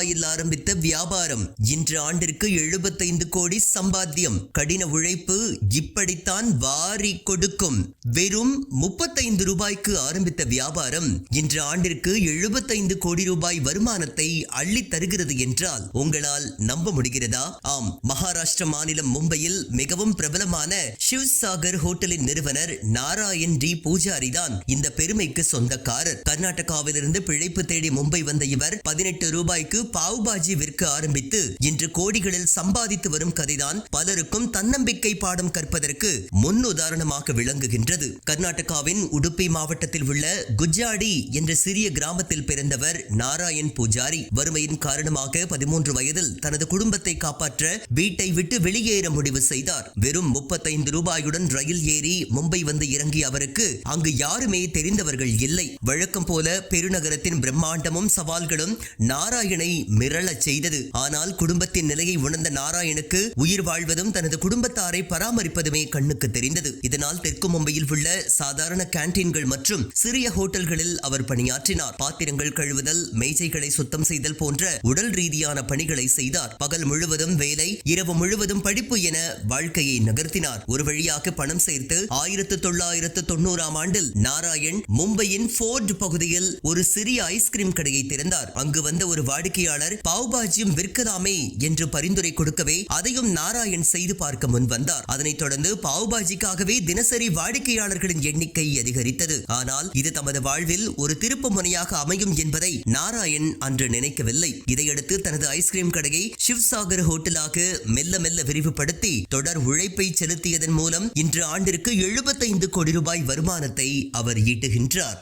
ரூபாயில் ஆரம்பித்த வியாபாரம் இன்று ஆண்டிற்கு எழுபத்தைந்து கோடி சம்பாத்தியம். கடின உழைப்பு இப்படித்தான் வாரி கொடுக்கும். வெறும் முப்பத்தைந்து ரூபாய்க்கு ஆரம்பித்த வியாபாரம் இன்று ஆண்டிற்கு எழுபத்தைந்து கோடி ரூபாய் வருமானத்தை அள்ளி தருகிறது என்றால் உங்களால் நம்ப முடிகிறதா? ஆம் மகாராஷ்டிர மாநிலம் மும்பையில் மிகவும் பிரபலமான சிவ்சாகர் ஹோட்டலின் நிறுவனர் நாராயண் டி. பூஜாரி தான் இந்த பெருமைக்கு சொந்தக்காரர். கர்நாடகாவிலிருந்து பிழைப்பு தேடி மும்பை வந்த இவர் பதினெட்டு ரூபாய்க்கு பாவ் பாஜி விற்க ஆரம்பித்து இன்று கோடிகளில் சம்பாதித்து வரும் கதைதான் பலருக்கும் தன்னம்பிக்கை பாடம் கற்பதற்கு முன் உதாரணமாக விளங்குகின்றது. கர்நாடகாவின் உடுப்பி மாவட்டத்தில் உள்ள குஜாடி என்ற சிறிய கிராமத்தில் பிறந்தவர் நாராயண் பூஜாரி. வறுமையின் காரணமாக பதிமூன்று வயதில் தனது குடும்பத்தை காப்பாற்ற வீட்டை விட்டு வெளியேற முடிவு செய்தார். வெறும் முப்பத்தைந்து ரூபாயுடன் ரயில் ஏறி மும்பை வந்து இறங்கிய அவருக்கு அங்கு யாருமே தெரிந்தவர்கள் இல்லை. வழக்கம் போல பெருநகரத்தின் பிரம்மாண்டமும் சவால்களும் நாராயணை மிரளச் செய்தது. ஆனால் குடும்பத்தின் நிலையை உணர்ந்த நாராயணுக்கு உயிர் வாழ்வதும் தனது குடும்பத்தாரை பராமரிப்பதுமே கண்ணுக்கு தெரிந்தது. இதனால் தெற்கு மும்பையில் உள்ள சாதாரண கேன்டீன்கள் மற்றும் சிறிய ஹோட்டல்களில் அவர் பணியாற்றினார். பாத்திரங்கள் கழுவுதல் மேஜைகளை சுத்தம் செய்தல் போன்ற உடல் ரீதியான பணிகளை செய்தார். பகல் முழுவதும் வேலை இரவு முழுவதும் படிப்பு என வாழ்க்கையை நகர்த்தினார். ஒரு வழியாக பணம் சேர்த்து ஆயிரத்து தொள்ளாயிரத்து தொண்ணூறாம் ஆண்டில் நாராயண் மும்பையின் ஃபோர்ட் பகுதியில் ஒரு சிறிய ஐஸ்கிரீம் கடையை திறந்தார். அங்கு வந்த ஒரு வாடிக்கையாளர் பாவ்பாஜியும் விற்கலாமே என்று பரிந்துரை கொடுக்கவே அதையும் நாராயண் செய்து பார்க்க முன் வந்தார். அதனைத் தொடர்ந்து பாவ்பாஜிக்காகவே தினசரி வாடிக்கையாளர்களின் எண்ணிக்கை அதிகரித்தது. ஆனால் இது தமது வாழ்வில் ஒரு திருப்பு முனையாக அமையும் என்பதை நாராயண் அன்று நினைக்கவில்லை. இதையடுத்து தனது ஐஸ்கிரீம் கடையை சிவ்சாகர் ஹோட்டலாக மெல்ல மெல்ல விரிவுபடுத்தி தொடர் உழைப்பை செலுத்தியதன் மூலம் இன்று ஆண்டிற்கு எழுபத்தைந்து கோடி ரூபாய் வருமானத்தை அவர் ஈட்டுகின்றார்.